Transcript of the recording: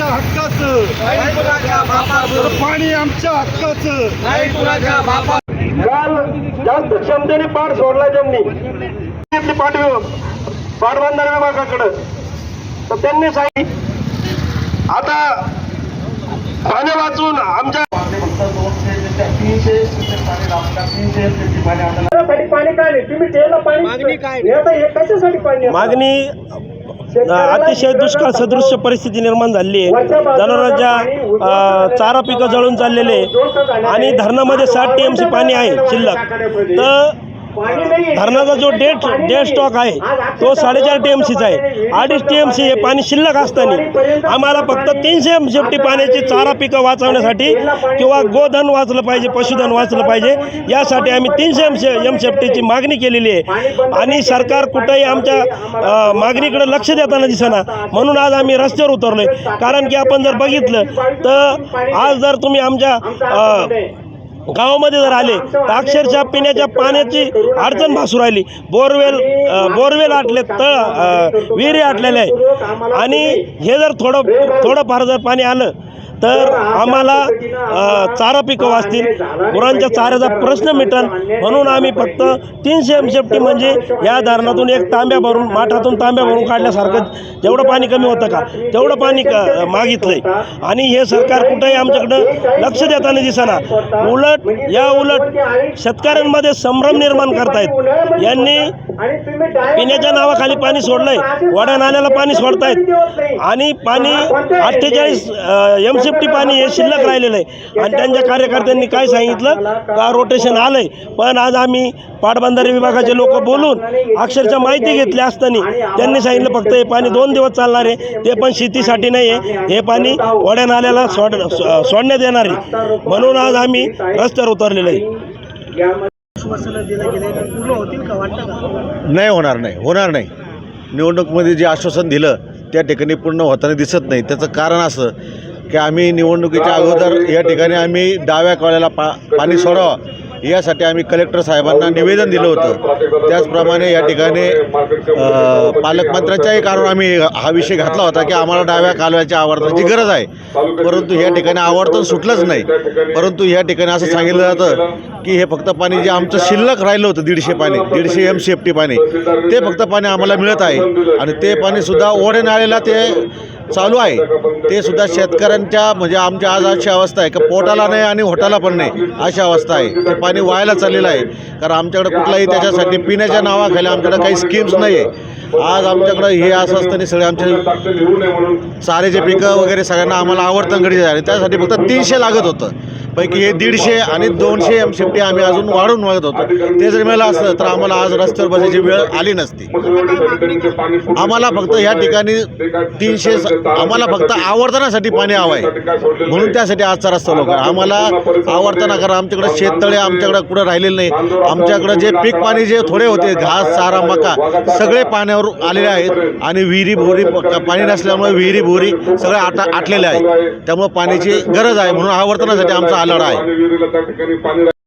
आमच्या हक्काचं पाणी आमच्या हक्काचं नाही कुणाच्या बापा काल जास्त क्षमतेने पाठ सोडला त्यांनी आपली पाठव पाटबंधारे विभागाकडं तर त्यांनी सांगितलं आता पाणी वाचून आमच्या पाणी काय नाही? तुम्ही द्यायला पाणी हे कशासाठी पाणी मागणी अतिशय दुष्काळ सदृश्य परिस्थिती निर्माण झालेली आहे जनावरांच्या चारा पिकं जळून चाललेले. आणि धरणामध्ये साठ टी एम सी पाणी आहे शिल्लक. तर धरणाचा जो डेट डेट स्टॉक आहे तो साडेचार टी एम सीचा आहे. अडीच टी एम सी हे पाणी शिल्लक असताना. आम्हाला फक्त तीनशे एम शेफ्टी पाण्याची चारा पिकं वाचवण्यासाठी किंवा गोधन वाचलं पाहिजे पशुधन वाचलं पाहिजे. यासाठी आम्ही तीनशे एम शे एम शेफ्टीची मागणी केलेली आहे. आणि सरकार कुठंही आमच्या मागणीकडे लक्ष देताना दिसेना. म्हणून आज आम्ही रस्त्यावर उतरलो आहे कारण की आपण जर बघितलं तर आज जर तुम्ही आमच्या गावामध्ये जर आले तर अक्षरशः पिण्याच्या पाण्याची अडचण भासू राहिली. बोरवेल बोरवेल आटले तळ विहिरी आटलेल्या आहे आणि हे जर थोडं थोडंफार जर पाणी आलं तर आम्हाला चारा पिकं वाचतील गुरांच्या चाऱ्याचा प्रश्न मिटल म्हणून आम्ही फक्त तीनशे एम सेफ्टी म्हणजे या धरणातून एक तांब्या भरून माठातून तांब्या भरून काढल्यासारखं जेवढं पाणी कमी होतं का तेवढं पाणी क मागितलंय. आणि हे सरकार कुठंही आमच्याकडं लक्ष देताना दिसना. उलट या उलट शेतकऱ्यांमध्ये संभ्रम निर्माण करतायत. यांनी पिण्याच्या नावाखाली पाणी सोडलंय वड्या नाल्याला पाणी सोडतायत. आणि पाणी अठ्ठेचाळीस एम सी सेफ्टी पाणी हे शिल्लक राहिलेलं आहे. आणि त्यांच्या कार्यकर्त्यांनी काय सांगितलं? का रोटेशन आलंय? पण आज आम्ही पाटबंधारे विभागाचे लोक बोलून अक्षरशः माहिती घेतली असताना त्यांनी सांगितलं फक्त हे पाणी दोन दिवस चालणार आहे. ते पण शेतीसाठी नाही आहे हे पाणी वड्या नाल्याला सोड सोडण्यात येणार आहे. म्हणून आज आम्ही रस्त्यावर उतरलेलो आहे. नाही होणार नाही. होणार नाही. निवडणुकीमध्ये जे आश्वासन दिलं त्या ठिकाणी पूर्ण होताना दिसत नाही. त्याचं कारण असं की आम्ही निवडणुकीच्या अगोदर या ठिकाणी आम्ही डाव्या कॉल्याला पा पाणी सोडावं. यासाठी आम्ही कलेक्टर साहेबांना निवेदन दिलं होतं. त्याचप्रमाणे या ठिकाणी पालकमंत्र्यांच्याही कारण आम्ही हा विषय घातला होता की आम्हाला डाव्या कालव्याच्या आवर्तनाची गरज आहे. परंतु या ठिकाणी आवर्तन सुटलंच नाही. परंतु या ठिकाणी असं सांगितलं जातं की हे फक्त पाणी जे आमचं शिल्लक राहिलं होतं दीडशे पाणी दीडशे एम सेफ्टी पाणी ते फक्त पाणी आम्हाला मिळत आहे. आणि ते पाणीसुद्धा ओढे नाळेला ते चालू आहे. ते सुद्धा शेतकऱ्यांच्या म्हणजे आमच्या आज अशी अवस्था आहे की पोटाला नाही आणि होटाला पण नाही अशी अवस्था आहे. ते पाणी व्हायला चाललेलं आहे. कारण आमच्याकडे कुठलाही त्याच्यासाठी पिण्याच्या नावाखाली आमच्याकडे काही स्कीम्स नाही आहे आज आमच्याकडं हे असं असताना सगळे आमचे चाऱ्याचे पिकं वगैरे सगळ्यांना आम्हाला आवर्तन गरजेचं आहे त्यासाठी फक्त तीनशे लागत होतं. पैकी हे दीडशे आणि दोनशे एम सेफ्टी आम्ही अजून वाढून मागत होतो. ते जर मिळालं असतं तर आम्हाला आज रस्त्यावर बसायची वेळ आली नसती. आम्हाला फक्त या ठिकाणी तीनशे आम्हाला फक्त आवर्तनासाठी पाणी हवं आहे म्हणून त्यासाठी आजचा रस्ता लोक आम्हाला आवर्तना करा. आमच्याकडे शेततळे आमच्याकडे कुठं राहिलेलं नाही. आमच्याकडे जे पीक पाणी जे थोडे होते घास चारा मका सगळे पाण्यावर आलेले आहेत. आणि विहिरी भोरी पाणी नसल्यामुळे विहिरी भोरी सगळे आटा आटलेले आहेत त्यामुळे पाण्याची गरज आहे. म्हणून आवर्तनासाठी आमचा लढा आहे